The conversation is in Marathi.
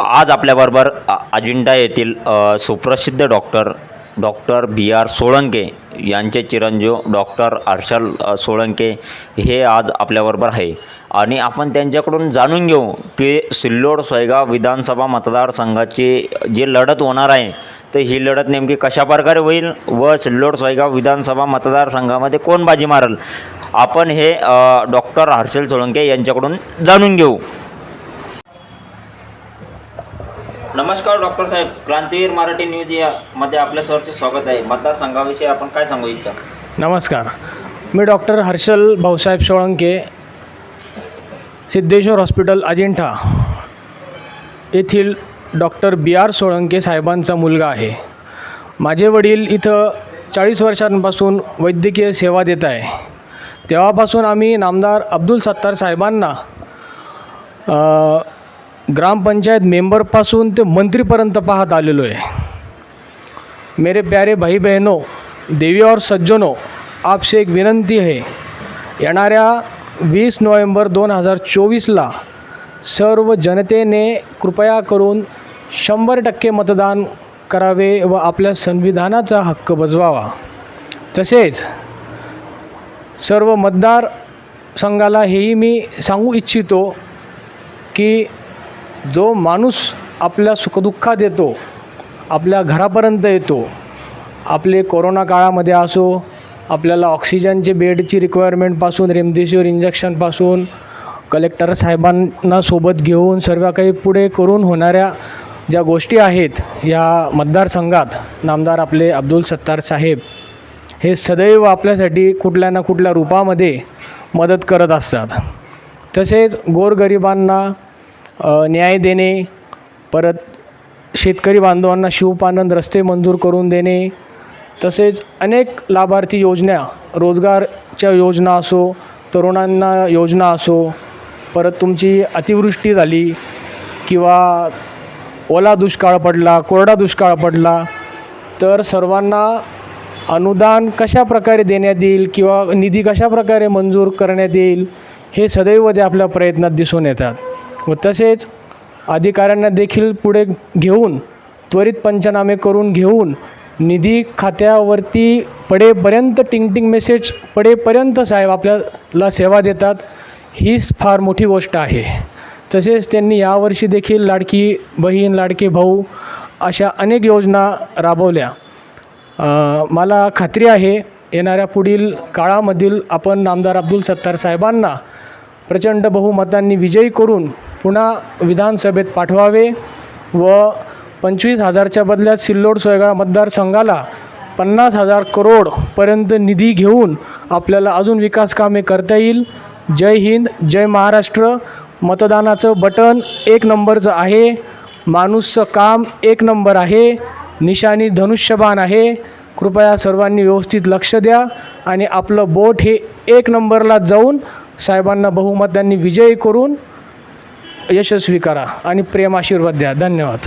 आज आपल्याबरोबर अजिंठा येथील सुप्रसिद्ध doctor doctor B R Solanke यांचे चिरंजीव डॉक्टर हर्षल सोळंके हे आज आपल्याबरोबर आहे. आणि आपण त्यांच्याकडून जाणून घेऊ की सिल्लोड सोयगाव विधानसभा मतदारसंघाची जी लढत होणार आहे तर ही लढत नेमकी कशाप्रकारे होईल व सिल्लोड सोयगाव विधानसभा मतदारसंघामध्ये कोण बाजी मारल? आपण हे डॉक्टर हर्षल सोळंके यांच्याकडून जाणून घेऊ. नमस्कार डॉक्टर साहेब. क्रांतीवीर मराठी न्यूज या मध्ये आपल्या सरचे स्वागत आहे. मतदारसंघाविषयी आपण काय सांगू इच्छा नमस्कार. मी डॉक्टर हर्षल भाऊसाहेब सोळंके सिद्धेश्वर हॉस्पिटल अजिंठा येथील डॉक्टर बी आर सोळंके साहेबांचा मुलगा आहे. माझे वडील इथं चाळीस वर्षांपासून वैद्यकीय सेवा देत आहे. तेव्हापासून आम्ही नामदार अब्दुल सत्तार साहेबांना ग्रामपंचायत मेंबरपासून ते मंत्रीपर्यंत पाहत आलेलो आहे. मेरे प्यारे भाई बहनों देवी और सज्जनों आपसे एक विनंती आहे येणाऱ्या वीस नोव्हेंबर दोन हजार चोवीसला सर्व जनतेने कृपया करून शंभर टक्के मतदान करावे व आपल्या संविधानाचा हक्क बजवावा. तसेच सर्व मतदार संघाला हेही मी सांगू इच्छितो की जो माणूस आपल्या सुखदुःखात येतो आपल्या घरापर्यंत येतो आपले कोरोना काळामध्ये असो आपल्याला ऑक्सिजनचे बेडची रिक्वायरमेंटपासून रेमडेसिवीर इंजेक्शनपासून कलेक्टर साहेबांना सोबत घेऊन सर्व काही पुढे करून होणाऱ्या ज्या गोष्टी आहेत या मतदारसंघात नामदार आपले अब्दुल सत्तार साहेब हे सदैव आपल्यासाठी कुठल्या ना कुठल्या रूपामध्ये मदत करत असतात. तसेच गोरगरिबांना न्याय देणे परत शेतकरी बांधवांना शिवपानंद रस्ते मंजूर करून देणे तसेच अनेक लाभार्थी योजना रोजगारच्या योजना असो तरुणांना योजना असो परत तुमची अतिवृष्टी झाली किंवा ओला दुष्काळ पडला कोरडा दुष्काळ पडला तर सर्वांना अनुदान कशा प्रकारे देण्यात येईल किंवा निधी कशा प्रकारे मंजूर करण्यात येईल हे सदैव ते आपल्या प्रयत्नात दिसून येतात. व तसेच अधिकाऱ्यांना देखील पुढे घेऊन त्वरित पंचनामे करून घेऊन निधी खात्यावरती पडेपर्यंत टिंगटिंग मेसेज पडेपर्यंत साहेब आपल्याला सेवा देतात हीच फार मोठी गोष्ट आहे. तसेच त्यांनी यावर्षी देखील लाडकी बहीण लाडके भाऊ अशा अनेक योजना राबवल्या. मला खात्री आहे येणाऱ्या पुढील काळामधील आपण नामदार अब्दुल सत्तार साहेबांना प्रचंड बहुमतांनी विजयी करून पुन्हा विधानसभेत पाठवावे व पंचवीस हजारच्या बदल्यात सिल्लोड सोयगाव मतदारसंघाला पन्नास हजार करोडपर्यंत निधी घेऊन आपल्याला अजून विकास कामे करता येईल. जय हिंद जय महाराष्ट्र. मतदानाचं बटन एक नंबरचं आहे. माणूसचं काम एक नंबर आहे. निशाणी धनुष्यबाण आहे. कृपया सर्वांनी व्यवस्थित लक्ष द्या आणि आपलं बोट हे एक नंबरला जाऊन साहेबांना बहुमतांनी विजयी करून यशस्वी करा आणि प्रेम आशीर्वाद द्या. धन्यवाद.